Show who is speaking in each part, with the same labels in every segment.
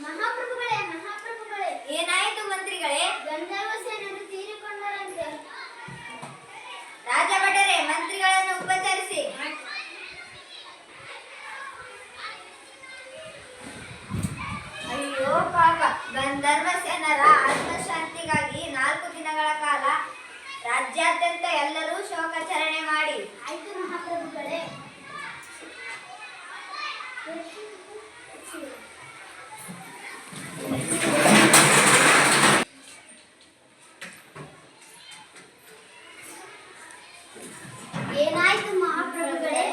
Speaker 1: ಮಹಾಪ್ರಭುಗಳೇ ಮಹಾಪ್ರಭುಗಳೇ.
Speaker 2: ಏನಾಯಿತು ಮಂತ್ರಿಗಳೇ?
Speaker 1: ಗಂಧರ್ವ ಸೇನರು ತೀರಿಕೊಂಡರಂತೆ.
Speaker 2: ರಾಜ ಮಂತ್ರಿಗಳನ್ನು ಉಪಚರಿಸಿ. ಅಯ್ಯೋ ಪಾಪ, ಗಂಧರ್ವ ಸೇನರ ಆತ್ಮಶಾಂತಿಗಾಗಿ ನಾಲ್ಕು ದಿನಗಳ ಕಾಲ ರಾಜ್ಯಾದ್ಯಂತ ಎಲ್ಲರೂ ಶೋಕಾಚರಣೆ ಮಾಡಿ.
Speaker 1: ಆಯ್ತು ಮಹಾಪ್ರಭುಗಳೇ. ಏನಾಯಿತು ಮಹಾಪ್ರಭುಗಳೇ?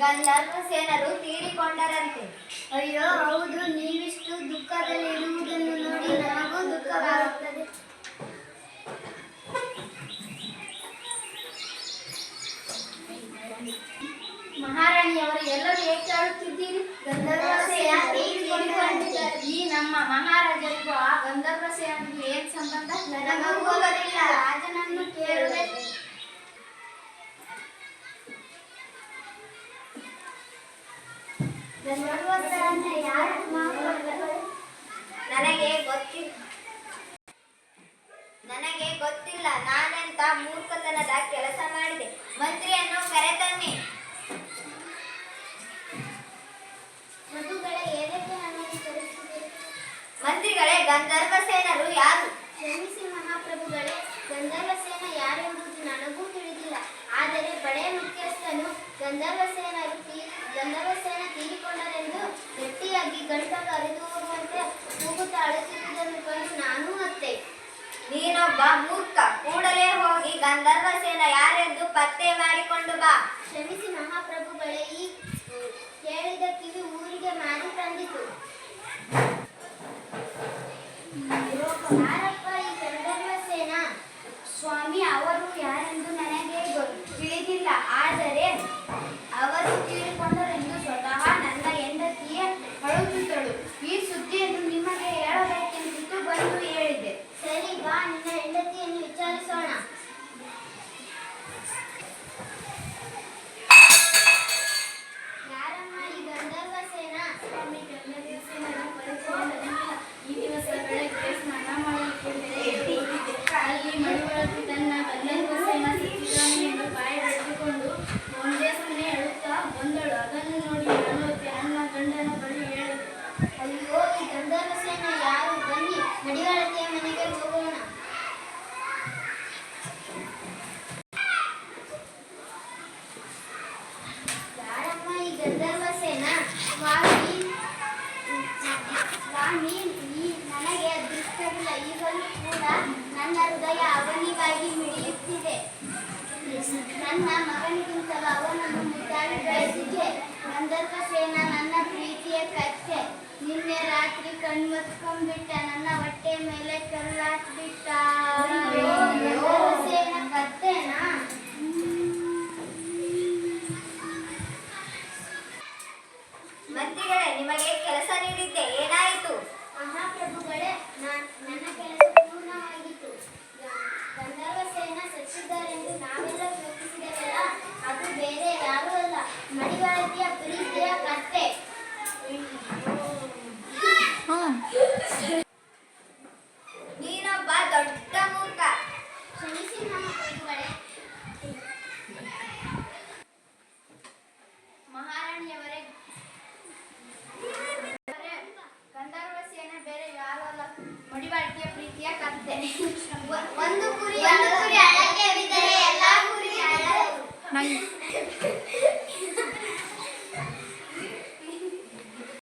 Speaker 2: ಗಂಧರ್ವ ಸೇನರು ತೀರಿಕೊಂಡರಂತೆ.
Speaker 1: ಅಯ್ಯೋ ಹೌದು ನೀವಿಷ್ಟು ದುಃಖದಲ್ಲಿ ಇರುವುದನ್ನು ನೋಡಿ ನನಗೂ ದುಃಖವಾಗುತ್ತದೆ.
Speaker 3: ಮಹಾರಾಣಿಯವರು ಎಲ್ಲರೂ ಏಕೆ ಅಳುತ್ತಿದ್ದೀರಿ
Speaker 1: ಗಂಧರ್ವ ಸೇನ
Speaker 3: ಈ ನಮ್ಮ ಮಹಾರಾಜರಿಗೂ ಆ ಗಂಧರ್ವ ಸೇನಿಗೆ ಏನ್ ಸಂಬಂಧ?
Speaker 1: ನನಗೂ ಹೋಗೋದಿಲ್ಲ
Speaker 2: ನನಗೆ ಗೊತ್ತಿಲ್ಲ. ನನಗೆ ಗೊತ್ತಿಲ್ಲ. ನಾನೆಂತ ಮೂರ್ಖತನದ ಕೆಲಸ ಮಾಡಿದೆ. ಮಂತ್ರಿಯನ್ನು ಕರೆತನ್ನಿ? ಮಂತ್ರಿಗಳೇ ಗಂಧರ್ವ ಸೇನರು ಯಾರು
Speaker 1: ಕ್ಷಮಿಸಿ ಮಹಾಪ್ರಭುಗಳೇ ಗಂಧರ್ವ ಸೇನ ಯಾರೆಂಬುದು ನನಗೂ ತಿಳಿದಿಲ್ಲ. ಆದರೆ ಬಡೆ ಮುಖ್ಯಸ್ಥನು ಗಂಧರ್ವ ಸೇನರು ತೀ- ಗಂಧರ್ವ ಸೇನ ತೀರಿಕೊಂಡರೆಂದು ಗಟ್ಟಿಯಾಗಿ ಗಂಟ ಕರೆದು ಹೋಗುವಂತೆ ಕೂಗುತ್ತಾ ಅಳುತ್ತಿರುವುದನ್ನು ಕಂಡು ನಾನು ಅತ್ತೆ.
Speaker 2: ನೀನೊಬ್ಬ ಮೂರ್ಖ ಕೂಡಲೇ ಹೋಗಿ ಗಂಧರ್ವಸೇನ ಯಾರೆಂದು ಪತ್ತೆ ಮಾಡಿಕೊಂಡು ಬಾ.
Speaker 1: ಕ್ಷಮಿಸಿ ಮಹಾಪ್ರಭುಗಳೇ ಈ ಕೇಳಿದ ಕಿವಿ ಊರಿಗೆ ಮಾರಿ ತಂದಿತು. one ನನ್ನ ಮಗನಿಗಿಂತಲೂ ಅವನನ್ನು ಮುದ್ದಾಗಿ ಬೆಳೆಸಿದೆ ಗಂಧರ್ವ ಸೇನ, ನನ್ನ ಪ್ರೀತಿಯ ಕತ್ತೆ. ನಿನ್ನೆ ರಾತ್ರಿ ಕಣ್ಮತ್ಕೊಂಡ್ಬಿಟ್ಟ ನನ್ನ ಹೊಟ್ಟೆ ಮೇಲೆ ಕಲ್ಲಾಕ್ಬಿಟ್ಟ
Speaker 3: Hayır.